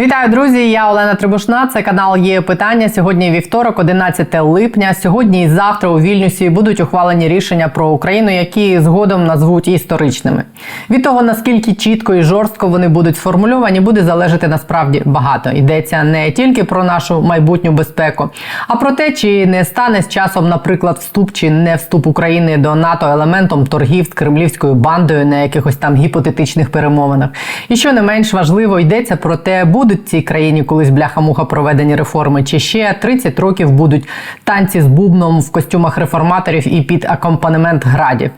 Вітаю, друзі! Я Олена Трибушна. Це канал є питання. Сьогодні вівторок, 11 липня. Сьогодні і завтра у Вільнюсі будуть ухвалені рішення про Україну, які згодом назвуть історичними. Від того наскільки чітко і жорстко вони будуть сформульовані, буде залежати насправді багато. Йдеться не тільки про нашу майбутню безпеку, а про те, чи не стане з часом, наприклад, вступ чи не вступ України до НАТО елементом торгів з кремлівською бандою на якихось там гіпотетичних перемовинах. І що не менш важливо, йдеться про те, будуть в цій країні колись бляха-муха проведені реформи, чи ще 30 років будуть танці з бубном в костюмах реформаторів і під акомпанемент градів.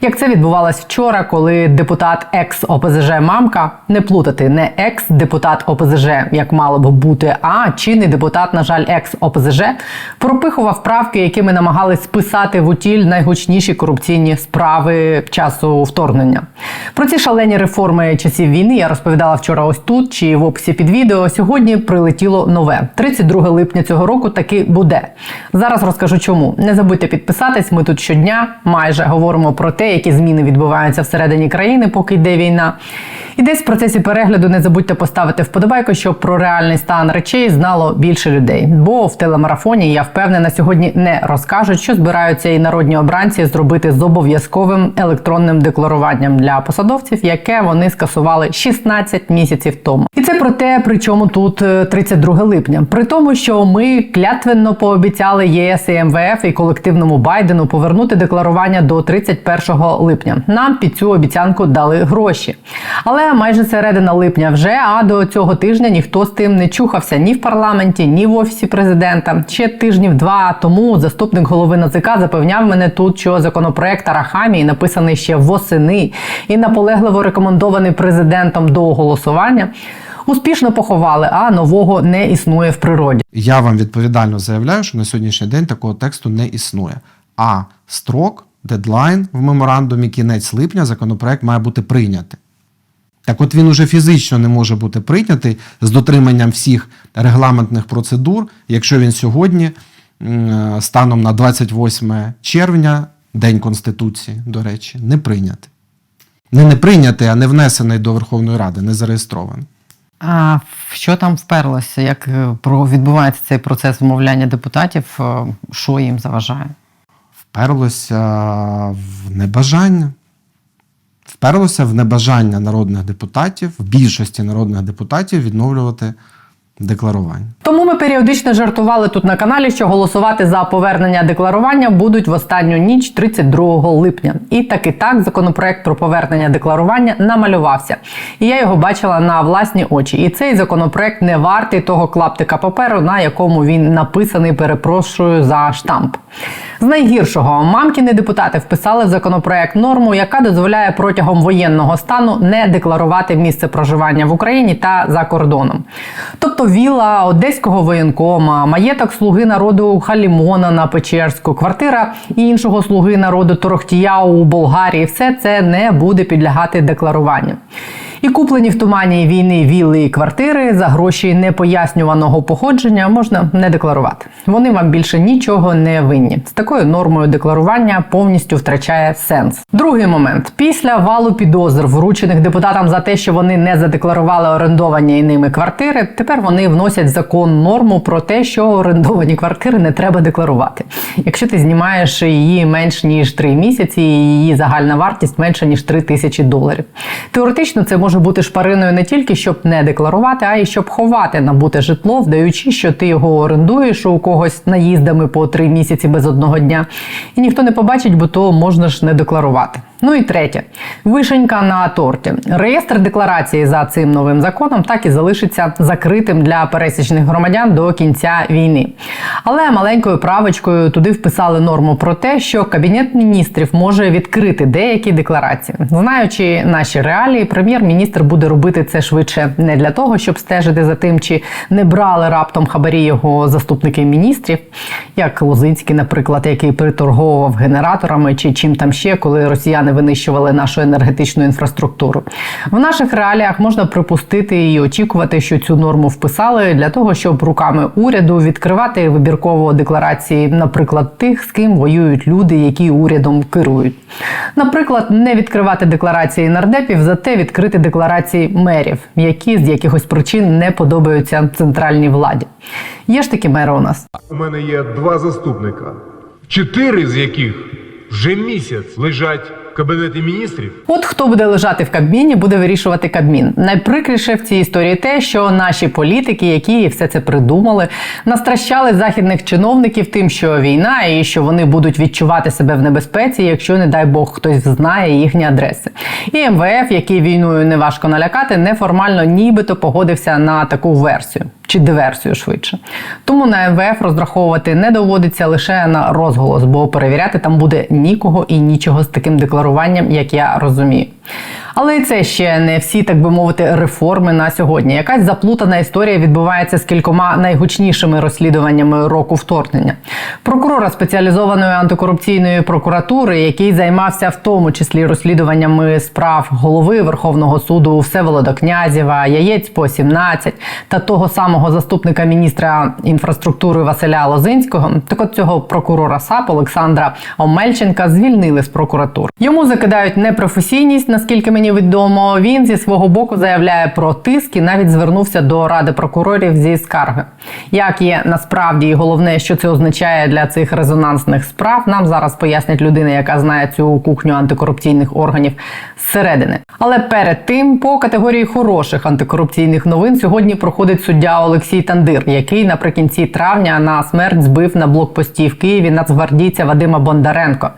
Як це відбувалось вчора, коли депутат екс ОПЗЖ Мамка не плутати не екс депутат ОПЗЖ, як мало б бути, а чинний депутат, на жаль, екс ОПЗЖ, пропихував правки, якими намагались списати в утіль найгучніші корупційні справи часу вторгнення. Про ці шалені реформи часів війни я розповідала вчора ось тут чи в описі під. Сьогодні прилетіло нове. 32 липня цього року таки буде. Зараз розкажу чому. Не забудьте підписатись. Ми тут щодня майже говоримо про те, які зміни відбуваються всередині країни, поки йде війна. І десь в процесі перегляду не забудьте поставити вподобайку, щоб про реальний стан речей знало більше людей. Бо в телемарафоні я впевнена, сьогодні не розкажуть, що збираються і народні обранці зробити з обов'язковим електронним декларуванням для посадовців, яке вони скасували 16 місяців тому. І це про те, при чому тут е, 32 липня. При тому, що ми клятвенно пообіцяли ЄС і МВФ і колективному Байдену повернути декларування до 31 липня. Нам під цю обіцянку дали гроші. Але майже середина липня вже, а до цього тижня ніхто з тим не чухався ні в парламенті, ні в офісі президента. Ще тижнів два тому заступник голови НАЗК запевняв мене тут, що законопроект Арахамії написаний ще восени і наполегливо рекомендований президентом до голосування. Успішно поховали, а нового не існує в природі. Я вам відповідально заявляю, що на сьогоднішній день такого тексту не існує. А строк, дедлайн в меморандумі кінець липня законопроект має бути прийнятий. Так от він уже фізично не може бути прийнятий з дотриманням всіх регламентних процедур, якщо він сьогодні, станом на 28 червня, День Конституції, до речі, не прийнятий. Не не прийнятий, а не внесений до Верховної Ради, не зареєстрований. А що там вперлося? Як е, відбувається цей процес вмовляння депутатів? Е, Що їм заважає? вперлося в небажання. Вперлося в небажання народних депутатів, в більшості народних депутатів відновлювати декларування. Тому ми періодично жартували тут на каналі, що голосувати за повернення декларування будуть в останню ніч 32 липня. І так і так законопроект про повернення декларування намалювався. І я його бачила на власні очі. І цей законопроект не вартий того клаптика паперу, на якому він написаний. Перепрошую за штамп. З найгіршого мамкіни депутати вписали в законопроект норму, яка дозволяє протягом воєнного стану не декларувати місце проживання в Україні та за кордоном. Тобто віла одеського воєнкома, маєток слуги народу Халімона на Печерську, квартира іншого слуги народу Торохтія у Болгарії, все це не буде підлягати декларуванню. І куплені в тумані війни вілли і квартири за гроші непояснюваного походження можна не декларувати. Вони вам більше нічого не винні. З такою нормою декларування повністю втрачає сенс. Другий момент: після валу підозр, вручених депутатам за те, що вони не задекларували орендовані ними квартири, тепер вони вносять закон норму про те, що орендовані квартири не треба декларувати. Якщо ти знімаєш її менш ніж 3 місяці, і її загальна вартість менша ніж 3 тисячі доларів. Теоретично це може бути шпариною не тільки щоб не декларувати, а й щоб ховати набуте житло, вдаючи, що ти його орендуєш у когось наїздами по три місяці без одного дня. І ніхто не побачить, бо то можна ж не декларувати. Ну і третє, вишенька на торті. Реєстр декларації за цим новим законом так і залишиться закритим для пересічних громадян до кінця війни. Але маленькою правочкою туди вписали норму про те, що кабінет міністрів може відкрити деякі декларації. Знаючи наші реалії, прем'єр-міністр буде робити це швидше не для того, щоб стежити за тим, чи не брали раптом хабарі його заступники міністрів, як Лозинський, наприклад, який приторговував генераторами чи чим там ще, коли росіяни росіяни винищували нашу енергетичну інфраструктуру. В наших реаліях можна припустити і очікувати, що цю норму вписали для того, щоб руками уряду відкривати вибірково декларації, наприклад, тих, з ким воюють люди, які урядом керують. Наприклад, не відкривати декларації нардепів, зате відкрити декларації мерів, які з якихось причин не подобаються центральній владі. Є ж такі мери у нас. У мене є два заступника, чотири з яких вже місяць лежать кабінеті міністрів. От хто буде лежати в Кабміні, буде вирішувати Кабмін. Найприкріше в цій історії те, що наші політики, які все це придумали, настращали західних чиновників тим, що війна, і що вони будуть відчувати себе в небезпеці, якщо, не дай Бог, хтось знає їхні адреси. І МВФ, який війною не важко налякати, неформально нібито погодився на таку версію. Чи диверсію швидше. Тому на МВФ розраховувати не доводиться лише на розголос, бо перевіряти там буде нікого і нічого з таким декларуванням, як я розумію. Але і це ще не всі, так би мовити, реформи на сьогодні. Якась заплутана історія відбувається з кількома найгучнішими розслідуваннями року вторгнення. Прокурора спеціалізованої антикорупційної прокуратури, який займався в тому числі розслідуваннями справ голови Верховного суду Всеволода Князєва, яєць по 17 та того самого заступника міністра інфраструктури Василя Лозинського. Так от цього прокурора САП Олександра Омельченка звільнили з прокуратури. Йому закидають непрофесійність, наскільки мені відомо. Він зі свого боку заявляє про тиск і навіть звернувся до ради прокурорів зі скарги. Як є насправді і головне, що це означає для цих резонансних справ, нам зараз пояснить людина, яка знає цю кухню антикорупційних органів зсередини. Але перед тим, по категорії хороших антикорупційних новин, сьогодні проходить суддя Олексій Тандир, який наприкінці травня на смерть збив на блокпості в Києві нацгвардійця Вадима Бондаренко.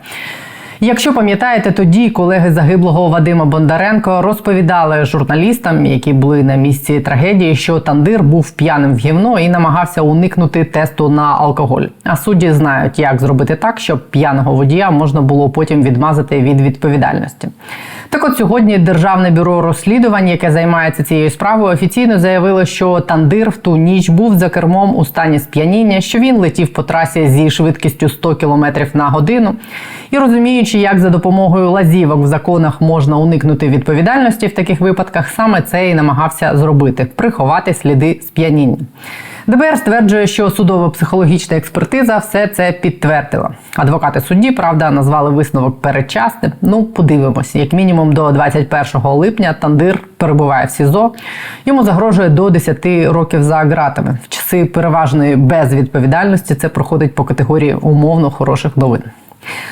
Якщо пам'ятаєте, тоді колеги загиблого Вадима Бондаренко розповідали журналістам, які були на місці трагедії, що Тандир був п'яним в гівно і намагався уникнути тесту на алкоголь. А судді знають, як зробити так, щоб п'яного водія можна було потім відмазати від відповідальності. Так от сьогодні Державне бюро розслідувань, яке займається цією справою, офіційно заявило, що Тандир в ту ніч був за кермом у стані сп'яніння, що він летів по трасі зі швидкістю 100 км на годину. І розуміючи, як за допомогою лазівок в законах можна уникнути відповідальності в таких випадках, саме це і намагався зробити приховати сліди сп'яніння. ДБР стверджує, що судово-психологічна експертиза все це підтвердила. Адвокати судді, правда, назвали висновок передчасним. Ну, подивимось, як мінімум до 21 липня Тандир перебуває в СІЗО. Йому загрожує до 10 років за ґратами. В часи переважної безвідповідальності це проходить по категорії умовно хороших новин.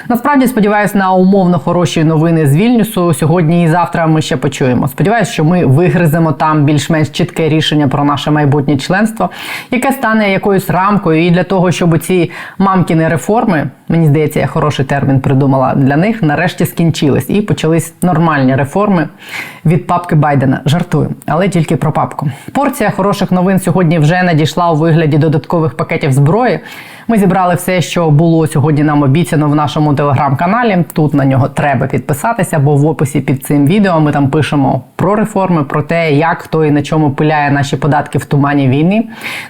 Насправді сподіваюся на умовно хороші новини з Вільнюсу. Сьогодні і завтра ми ще почуємо. Сподіваюсь, що ми вигриземо там більш-менш чітке рішення про наше майбутнє членство, яке стане якоюсь рамкою, і для того, щоб ці мамкіни реформи, мені здається, я хороший термін придумала для них, нарешті скінчились і почались нормальні реформи від папки Байдена. Жартую, але тільки про папку. Порція хороших новин сьогодні вже надійшла у вигляді додаткових пакетів зброї. Ми зібрали все, що було сьогодні нам обіцяно в нашому телеграм-каналі. Тут на нього треба підписатися, бо в описі під цим відео ми там пишемо про реформи, про те, як хто і на чому пиляє наші податки в тумані війни.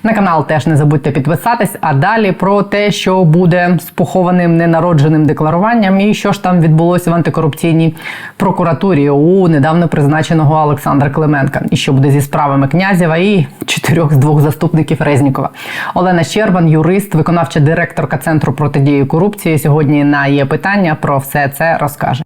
На канал теж не забудьте підписатись. А далі про те, що буде з похованим ненародженим декларуванням, і що ж там відбулося в антикорупційній прокуратурі у недавно призначеного Олександра Клименка, і що буде зі справами князєва і чотирьох з двох заступників Резнікова. Олена Щербан, юрист, виконавча директорка центру протидії корупції. Сьогодні на є питання про все це розкаже.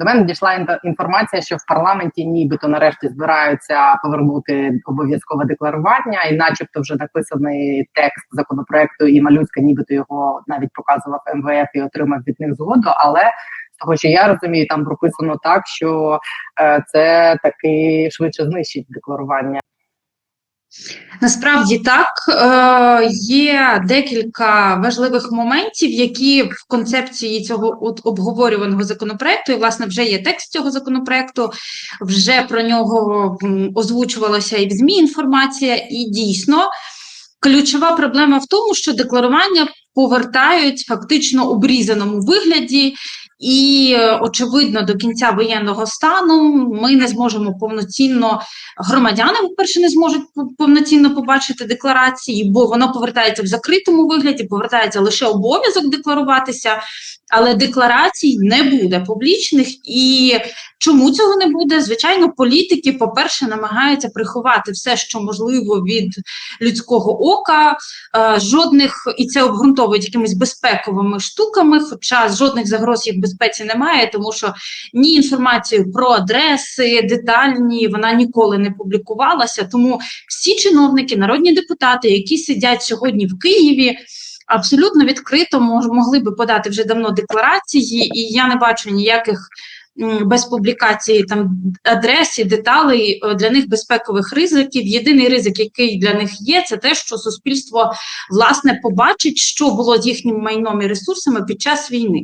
До мене дійшла інфо- інформація, що в парламенті нібито нарешті збираються повернути обов'язкове декларування, і, начебто, вже написаний текст законопроекту, і малюцька, нібито його навіть показував МВФ і отримав від них згоду. Але з того, що я розумію, там прописано так, що е, це таки швидше знищить декларування. Насправді так е, є декілька важливих моментів, які в концепції цього обговорюваного законопроекту, і власне вже є текст цього законопроекту, вже про нього м, озвучувалося і в ЗМІ інформація, і дійсно ключова проблема в тому, що декларування повертають фактично обрізаному вигляді. І е, очевидно, до кінця воєнного стану ми не зможемо повноцінно громадяни, по-перше, не зможуть повноцінно побачити декларації, бо воно повертається в закритому вигляді, повертається лише обов'язок декларуватися, але декларацій не буде публічних. І чому цього не буде? Звичайно, політики, по-перше, намагаються приховати все, що можливо від людського ока. Е, жодних і це обґрунтовують якимись безпековими штуками, хоча жодних загроз їх безпеці немає, тому що ні інформацію про адреси детальні вона ніколи не публікувалася. Тому всі чиновники, народні депутати, які сидять сьогодні в Києві. Абсолютно відкрито мож, могли би подати вже давно декларації, і я не бачу ніяких без публікації там адрес деталей е, для них безпекових ризиків. Єдиний ризик, який для них є, це те, що суспільство власне побачить, що було з їхнім майном і ресурсами під час війни.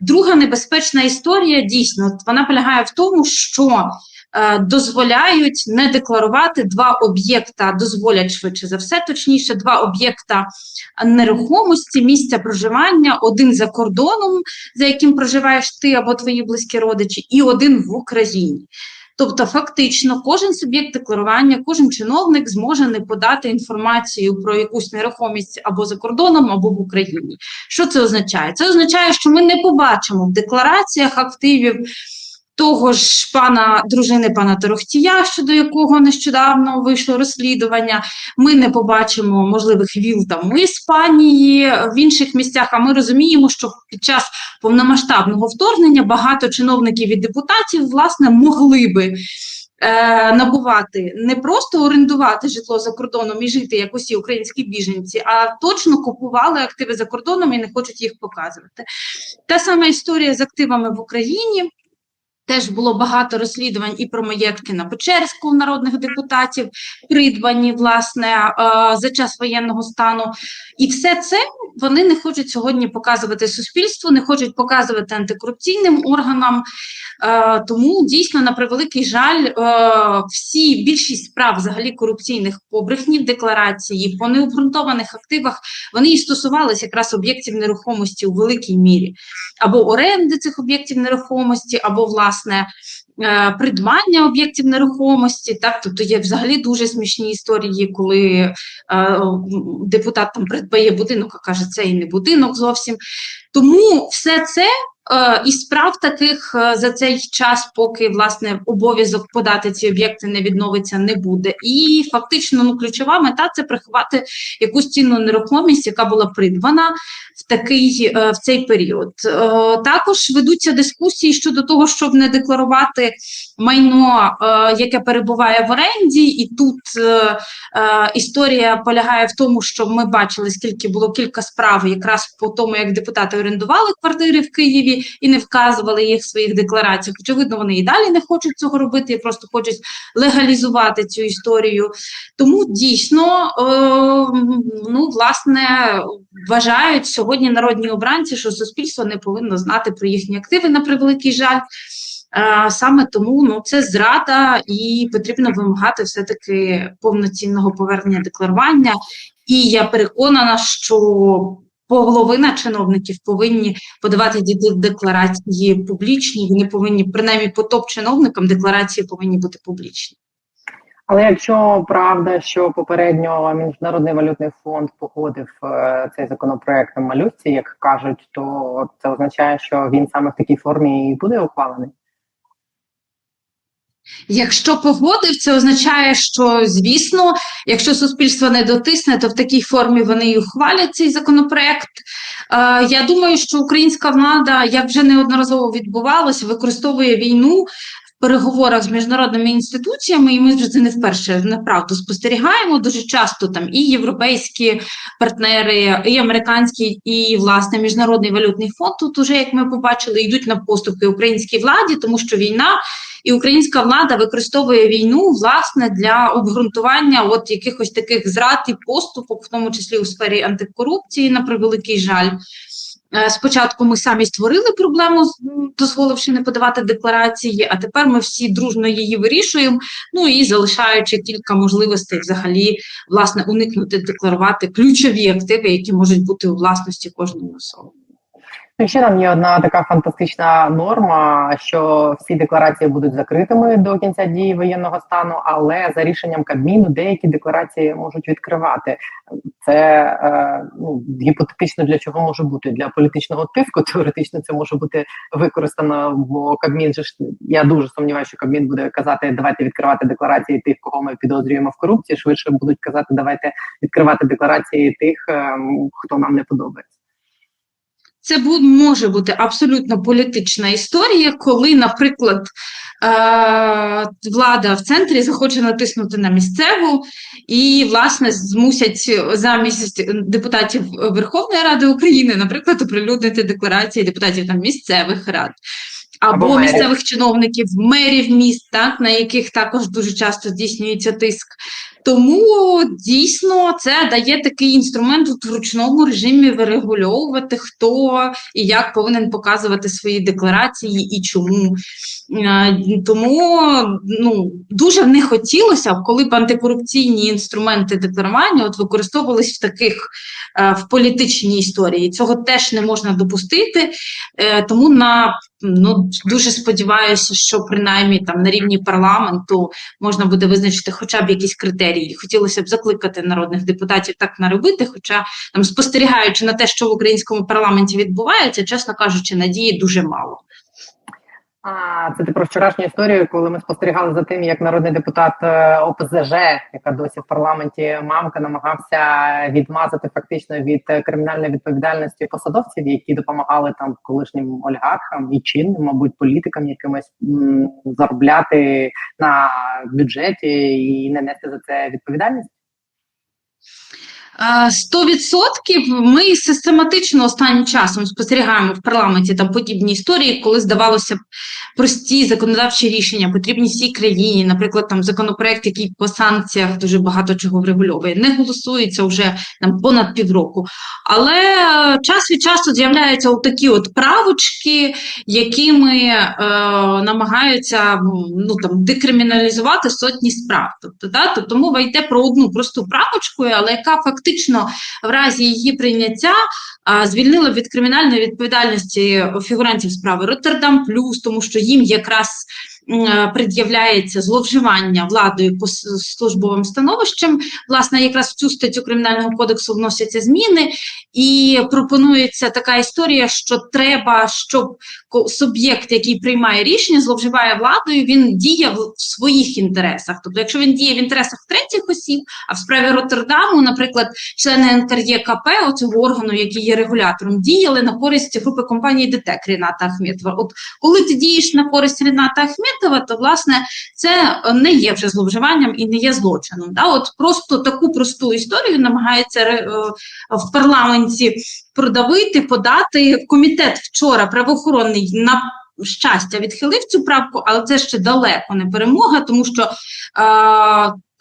Друга небезпечна історія дійсно вона полягає в тому, що дозволяють не декларувати два об'єкта, дозволять швидше за все, точніше, два об'єкта нерухомості, місця проживання, один за кордоном, за яким проживаєш ти або твої близькі родичі, і один в Україні. Тобто, фактично, кожен суб'єкт декларування, кожен чиновник зможе не подати інформацію про якусь нерухомість або за кордоном, або в Україні. Що це означає? Це означає, що ми не побачимо в деклараціях активів того ж пана дружини пана Торохтія, щодо якого нещодавно вийшло розслідування. Ми не побачимо можливих віл там у Іспанії, в інших місцях. А ми розуміємо, що під час повномасштабного вторгнення багато чиновників і депутатів власне могли би. е, Набувати не просто орендувати житло за кордоном і жити як усі українські біженці, а точно купували активи за кордоном і не хочуть їх показувати. Та сама історія з активами в Україні. Теж було багато розслідувань і про маєтки на Печерську народних депутатів, придбані власне е, за час воєнного стану. І все це вони не хочуть сьогодні показувати суспільству, не хочуть показувати антикорупційним органам. Е, Тому дійсно, на превеликий жаль, е, всі більшість справ взагалі корупційних по брехні декларації, по необґрунтованих активах, вони і стосувалися якраз об'єктів нерухомості у великій мірі або оренди цих об'єктів нерухомості, або власне е, придбання об'єктів нерухомості. Так, тобто є взагалі дуже смішні історії, коли е, депутат там придбає будинок, а каже, це і не будинок зовсім. Тому все це. Е, І справ таких е, за цей час, поки власне обов'язок подати ці об'єкти не відновиться, не буде. І фактично, ну ключова мета це приховати якусь цінну нерухомість, яка була придбана в такий е, в цей період. Також ведуться дискусії щодо того, щоб не декларувати майно, яке перебуває в оренді, і тут історія полягає в тому, що ми бачили, скільки було кілька справ, якраз по тому, як депутати орендували квартири в Києві і не вказували їх в своїх деклараціях. Очевидно, вони і далі не хочуть цього робити, і просто хочуть легалізувати цю історію. Тому дійсно, е, ну власне, вважають сьогодні народні обранці, що суспільство не повинно знати про їхні активи на превеликий жаль. Е, Саме тому ну це зрада, і потрібно вимагати все таки повноцінного повернення декларування. І я переконана, що половина чиновників повинні подавати декларації публічні. Вони повинні принаймні по топ-чиновникам декларації повинні бути публічні. Але якщо правда, що попередньо міжнародний валютний фонд погодив е, цей законопроект на малюсці, як кажуть, то це означає, що він саме в такій формі і буде ухвалений. Якщо погодив, це означає, що звісно, якщо суспільство не дотисне, то в такій формі вони і ухвалять цей законопроект. Е, я думаю, що українська влада, як вже неодноразово відбувалося, використовує війну. в Переговорах з міжнародними інституціями, і ми вже це не вперше направду спостерігаємо. Дуже часто там і європейські партнери, і американські, і власне міжнародний валютний фонд. Тут уже як ми побачили, йдуть на поступки українській владі, тому що війна і українська влада використовує війну власне для обґрунтування от якихось таких зрад і поступок, в тому числі у сфері антикорупції, на превеликий жаль. Е, Спочатку ми самі створили проблему, дозволивши не подавати декларації, а тепер ми всі дружно її вирішуємо. Ну і залишаючи кілька можливостей взагалі власне уникнути декларувати ключові активи, які можуть бути у власності кожної особи. Ну, ще там є одна така фантастична норма, що всі декларації будуть закритими до кінця дії воєнного стану, але за рішенням Кабміну деякі декларації можуть відкривати. Це е, ну, гіпотетично для чого може бути для політичного тиску. Теоретично це може бути використано, бо Кабмін же ж я дуже сумніваюся, що Кабмін буде казати, давайте відкривати декларації тих, кого ми підозрюємо в корупції. Швидше будуть казати, давайте відкривати декларації тих, ем, хто нам не подобається. Це може бути абсолютно політична історія, коли, наприклад, е- влада в центрі захоче натиснути на місцеву і, власне, змусять замість депутатів Верховної Ради України, наприклад, оприлюднити декларації депутатів там місцевих рад. Або, Або мерів. місцевих чиновників, мерів міст, так, на яких також дуже часто здійснюється тиск. Тому дійсно це дає такий інструмент в ручному режимі вирегульовувати, хто і як повинен показувати свої декларації і чому. Е, Тому ну, дуже не хотілося, б, коли б антикорупційні інструменти декларування от використовувались в таких е, в політичній історії. Цього теж не можна допустити. Е, Тому на ну дуже сподіваюся, що принаймні там на рівні парламенту можна буде визначити хоча б якісь критерії. Хотілося б закликати народних депутатів так наробити. хоча там спостерігаючи на те, що в українському парламенті відбувається, чесно кажучи, надії дуже мало. А це ти про вчорашню історію, коли ми спостерігали за тим, як народний депутат е, ОПЗЖ, яка досі в парламенті мамка, намагався відмазати фактично від е, кримінальної відповідальності посадовців, які допомагали там колишнім олігархам і чинним, мабуть, політикам якимось заробляти на бюджеті і не нести за це відповідальність. Е, Сто відсотків ми систематично останнім часом спостерігаємо в парламенті там подібні історії, коли здавалося б прості законодавчі рішення потрібні всій країні. Наприклад, там законопроект, який по санкціях дуже багато чого врегульовує, не голосується вже там понад півроку. Але е, час від часу з'являються такі от правочки, якими е, намагаються ну там декриміналізувати сотні справ. Тобто, да, тобто мова йде про одну просту правочку, але яка фактично в разі її прийняття звільнило від кримінальної відповідальності фігурантів справи Роттердам Плюс, тому що їм якраз пред'являється зловживання владою по службовим становищем. Власне, якраз в цю статтю кримінального кодексу вносяться зміни, і пропонується така історія, що треба, щоб суб'єкт, який приймає рішення, зловживає владою, він діє в в своїх інтересах. Тобто, якщо він діє в інтересах третіх осіб, а в справі Роттердаму, наприклад, члени НКРЄКП, оцього органу, який є регулятором, діяли на користь групи компанії ДТЕК Ріната Ахметова. От коли ти дієш на користь Ріната Ахметова, то власне це е, не є вже зловживанням і не є злочином. Да? От просто таку просту історію намагається е, в парламенті продавити, подати. Комітет вчора правоохоронний на щастя відхилив цю правку, але це ще далеко не перемога, тому що е,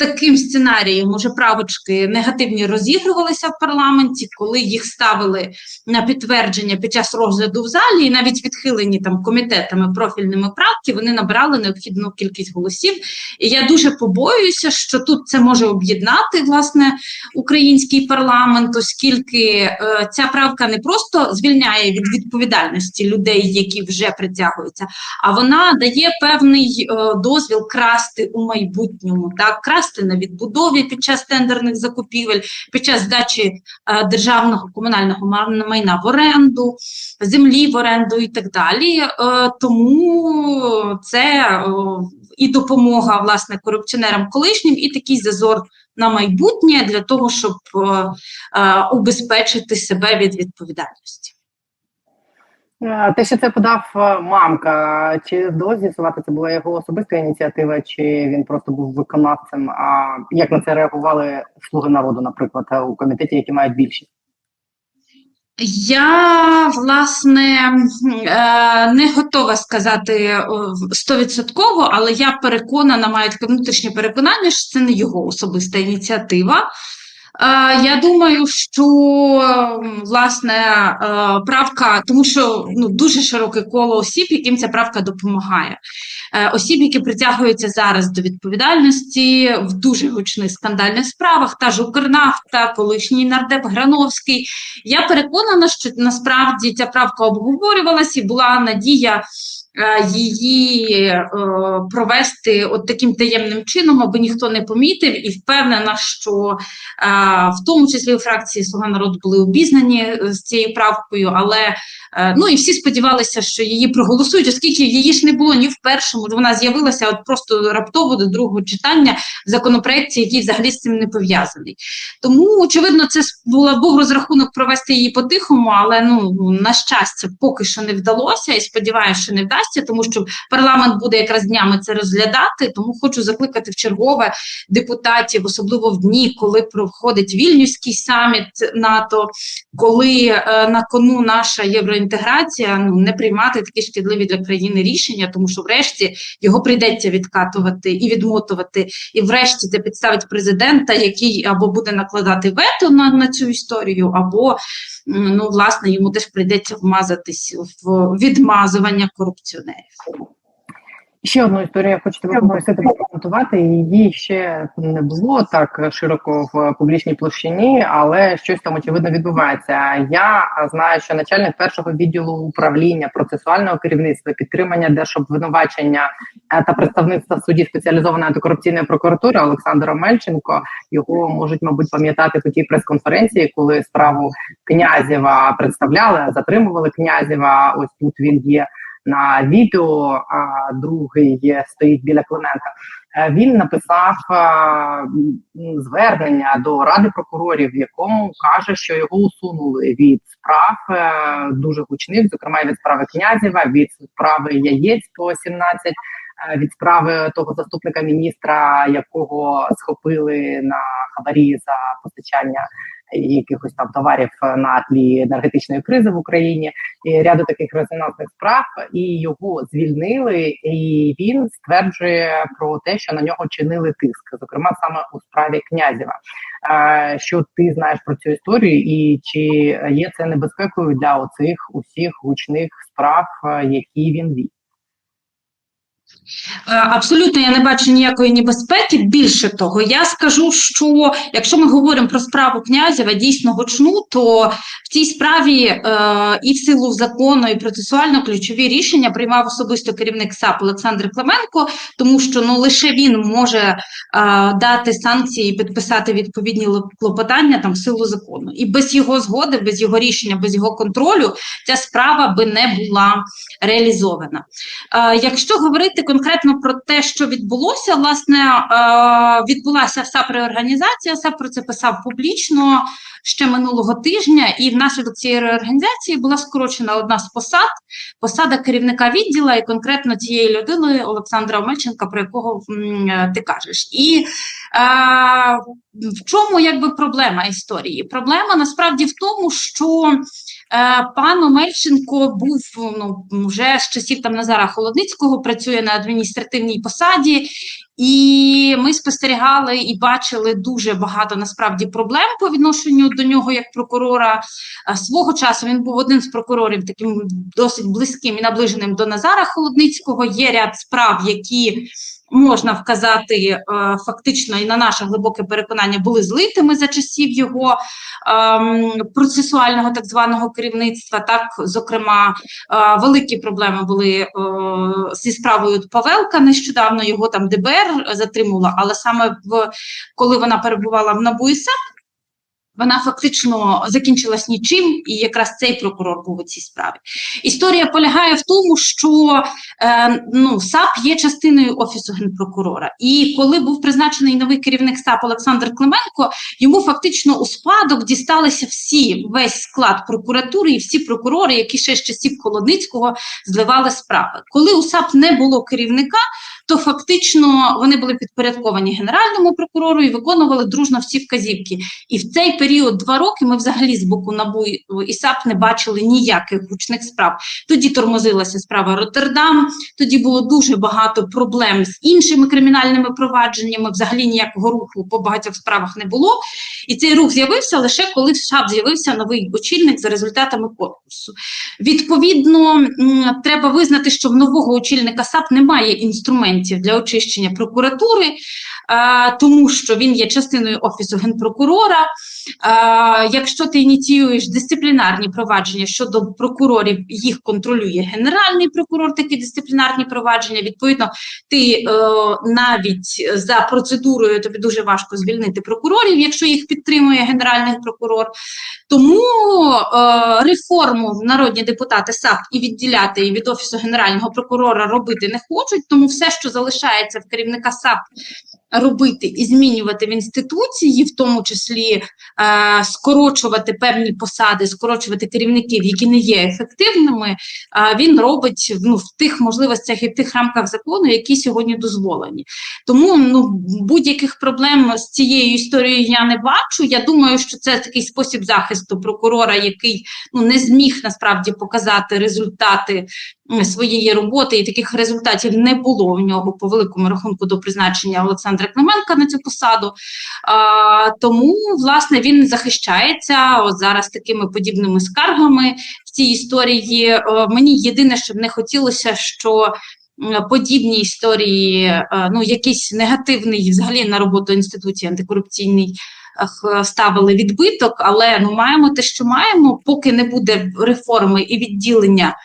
таким сценарієм уже правочки негативні розігрувалися в парламенті, коли їх ставили на підтвердження під час розгляду в залі, і навіть відхилені там комітетами профільними правки, вони набрали необхідну кількість голосів. І я дуже побоююся, що тут це може об'єднати власне український парламент, оскільки е, ця правка не просто звільняє від відповідальності людей, які вже притягуються, а вона дає певний е, дозвіл красти у майбутньому, так красти на відбудові під час тендерних закупівель, під час здачі е, державного комунального ма- майна в оренду, землі в оренду і так далі. Е, тому це е, і допомога власне корупціонерам колишнім, і такий зазор на майбутнє для того, щоб е, е, убезпечити себе від відповідальності. Те, що це подав е, мамка, чи вдалося з'ясувати, це була його особиста ініціатива, чи він просто був виконавцем? А як на це реагували слуги народу, наприклад, е, у комітеті, які мають більшість? Я власне е, не готова сказати стовідсотково, але я переконана, маю таке внутрішнє переконання, що це не його особиста ініціатива. Я думаю, що власне правка, тому що ну дуже широке коло осіб, яким ця правка допомагає. Е, Осіб, які притягуються зараз до відповідальності в дуже гучних скандальних справах, та ж Укрнафта, колишній нардеп Грановський. Я переконана, що насправді ця правка обговорювалась і була надія. Е, Її е, провести от таким таємним чином, аби ніхто не помітив, і впевнена, що е, в тому числі у фракції Слуга народу були обізнані з цією правкою, але ну і всі сподівалися, що її проголосують, оскільки її ж не було ні в першому, вона з'явилася от просто раптово до другого читання в законопроекті, який взагалі з цим не пов'язаний. Тому, очевидно, це була був розрахунок провести її по-тихому, але ну на щастя, поки що не вдалося, і сподіваюся, що не вдасться, тому що парламент буде якраз днями це розглядати. Тому хочу закликати в чергове депутатів, особливо в дні, коли проходить вільнюський саміт НАТО, коли е, на кону наша євроінтеграція, ну не приймати такі шкідливі для країни рішення, тому що врешті його прийдеться відкатувати і відмотувати, і врешті це підставить президента, який або буде накладати вето на, на цю історію, або ну власне йому теж прийдеться вмазатись в відмазування корупціонерів. Ще одну історію я хочу тебе попросити прокоментувати. Її ще не було так широко в публічній площині, але щось там очевидно відбувається. Я знаю, що начальник першого відділу управління процесуального керівництва, підтримання держобвинувачення та представництва в суді спеціалізованої антикорупційної прокуратури Олександр Омельченко. Його можуть, мабуть, пам'ятати по тій прес-конференції, коли справу князєва представляли, затримували князєва. Ось тут він є на відео, а другий стоїть біля Клименка. Е, Він написав е, звернення до ради прокурорів, в якому каже, що його усунули від справ е, дуже гучних, зокрема від справи князєва, від справи яєць по 17, е, від справи того заступника міністра, якого схопили на хабарі за постачання якихось там товарів на тлі енергетичної кризи в Україні і ряду таких резонансних справ, і його звільнили. І він стверджує про те, що на нього чинили тиск, зокрема саме у справі князєва. Е, Що ти знаєш про цю історію, і чи є це небезпекою для оцих усіх гучних справ, е, які він вів? Е, Абсолютно я не бачу ніякої небезпеки. Більше того, я скажу, що якщо ми говоримо про справу князєва дійсно гучну, то в цій справі е, і в силу закону, і процесуально ключові рішення приймав особисто керівник САП Олександр Клименко, тому що ну лише він може е, дати санкції і підписати відповідні клопотання там в силу закону. І без його згоди, без його рішення, без його контролю ця справа би не була реалізована. Е, Якщо говорити конкретно про те, що відбулося, власне, е, відбулася САП реорганізація. САП про це писав публічно ще минулого тижня, і внаслідок цієї реорганізації була скорочена одна з посад, посада керівника відділу, і конкретно цієї людини Олександра Омельченка, про якого е, ти кажеш. І е, в чому якби проблема історії? Проблема насправді в тому, що Пан Омельченко був ну вже з часів там Назара Холодницького, працює на адміністративній посаді, і ми спостерігали і бачили дуже багато насправді проблем по відношенню до нього як прокурора. Е, Свого часу він був одним з прокурорів, таким досить близьким і наближеним до Назара Холодницького. Є ряд справ, які можна вказати е, фактично і на наше глибоке переконання були злитими за часів його ем, процесуального так званого керівництва. Так, зокрема, е, великі проблеми були е, зі справою Павелка. Нещодавно його там ДБР затримувала, але саме в коли вона перебувала в НАБУ вона фактично закінчилась нічим, і якраз цей прокурор був у цій справі. Історія полягає в тому, що е, ну, САП є частиною офісу генпрокурора. І коли був призначений новий керівник САП Олександр Клименко, йому фактично у спадок дісталися всі весь склад прокуратури і всі прокурори, які ще з часів Холодницького зливали справи. Коли у САП не було керівника, то фактично вони були підпорядковані генеральному прокурору і виконували дружно всі вказівки. І в цей період два роки ми взагалі з боку НАБУ і САП не бачили ніяких гучних справ. Тоді тормозилася справа Роттердам, тоді було дуже багато проблем з іншими кримінальними провадженнями. Взагалі ніякого руху по багатьох справах не було. І цей рух з'явився лише коли в САП з'явився новий очільник за результатами конкурсу. Відповідно, треба визнати, що в нового очільника САП немає інструментів для очищення прокуратури, тому що він є частиною офісу генпрокурора. Е, Якщо ти ініціюєш дисциплінарні провадження щодо прокурорів, їх контролює генеральний прокурор, такі дисциплінарні провадження. Відповідно, ти е, навіть за процедурою тобі дуже важко звільнити прокурорів, якщо їх підтримує генеральний прокурор. Тому е, реформу народні депутати САП і відділяти її від офісу генерального прокурора робити не хочуть. Тому все, що залишається в керівника САП. Робити і змінювати в інституції, в тому числі скорочувати певні посади, скорочувати керівників, які не є ефективними, е, він робить ну, в тих можливостях і в тих рамках закону, які сьогодні дозволені. Тому ну, будь-яких проблем з цією історією я не бачу. Я думаю, що це такий спосіб захисту прокурора, який ну, не зміг насправді показати результати своєї роботи, і таких результатів не було в нього по великому рахунку до призначення Олександра Клименка на цю посаду. А, тому, власне, він захищається от зараз такими подібними скаргами в цій історії. Е, мені єдине, що б не хотілося, що подібні історії, е, ну якийсь негативний взагалі на роботу інституції антикорупційний. Ставили відбиток, але ну маємо те, що маємо, поки не буде реформи і відділення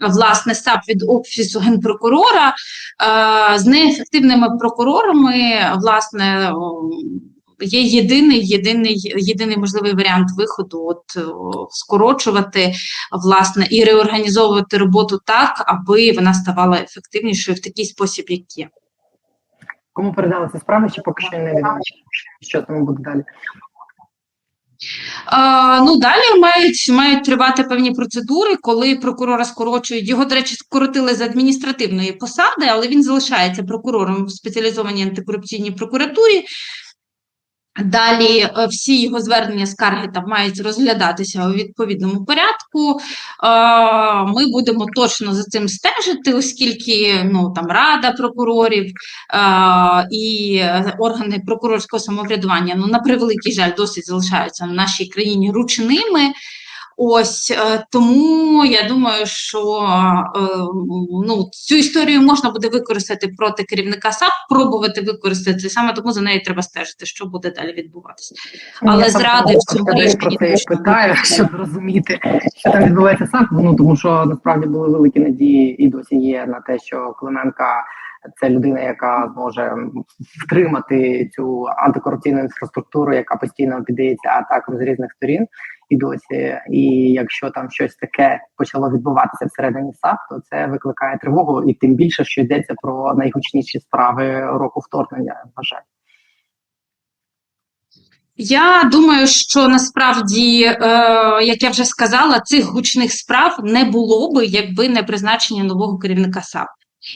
власне САП від офісу генпрокурора е, з неефективними прокурорами, власне, є єдиний, єдиний, єдиний можливий варіант виходу: от о, скорочувати власне і реорганізовувати роботу так, аби вона ставала ефективнішою в такий спосіб, як є. Кому передали ці справи, чи поки що не відомо, що там буде далі. Е, ну далі мають, мають тривати певні процедури, коли прокурора скорочують. Його, до речі, скоротили з адміністративної посади, але він залишається прокурором в спеціалізованій антикорупційній прокуратурі. Далі е, всі його звернення скарги там мають розглядатися у відповідному порядку. Е, Ми будемо точно за цим стежити, оскільки ну там рада прокурорів е, і органи прокурорського самоврядування ну на превеликий жаль досить залишаються в нашій країні ручними. Ось е, тому я думаю, що е, ну, цю історію можна буде використати проти керівника САП, пробувати використати саме тому за нею треба стежити, що буде далі відбуватися. Але Я зради в цьому рішенні про це питаю, щоб розуміти, що там відбувається сам. Ну тому що насправді були великі надії і досі є на те, що Клименка це людина, яка зможе втримати цю антикорупційну інфраструктуру, яка постійно піддається атакам з різних сторін. І досі, і якщо там щось таке почало відбуватися всередині САП, то це викликає тривогу, і тим більше, що йдеться про найгучніші справи року вторгнення. Вважаю. Я думаю, що насправді, е, як я вже сказала, цих гучних справ не було би, якби не призначення нового керівника САП.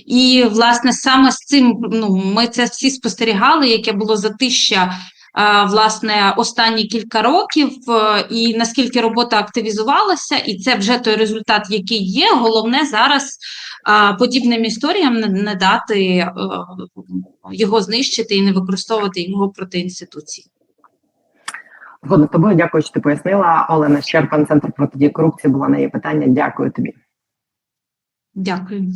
І власне саме з цим ну ми це всі спостерігали, яке було затища. Власне, останні кілька років, е, і наскільки робота активізувалася, і це вже той результат, який є. Головне зараз подібним історіям не, дати е, його знищити і не використовувати його проти інституцій. Згодна з тобою, дякую, що ти пояснила. Олена Щерпан, центр протидії корупції, була на її питання. Дякую тобі. Дякую.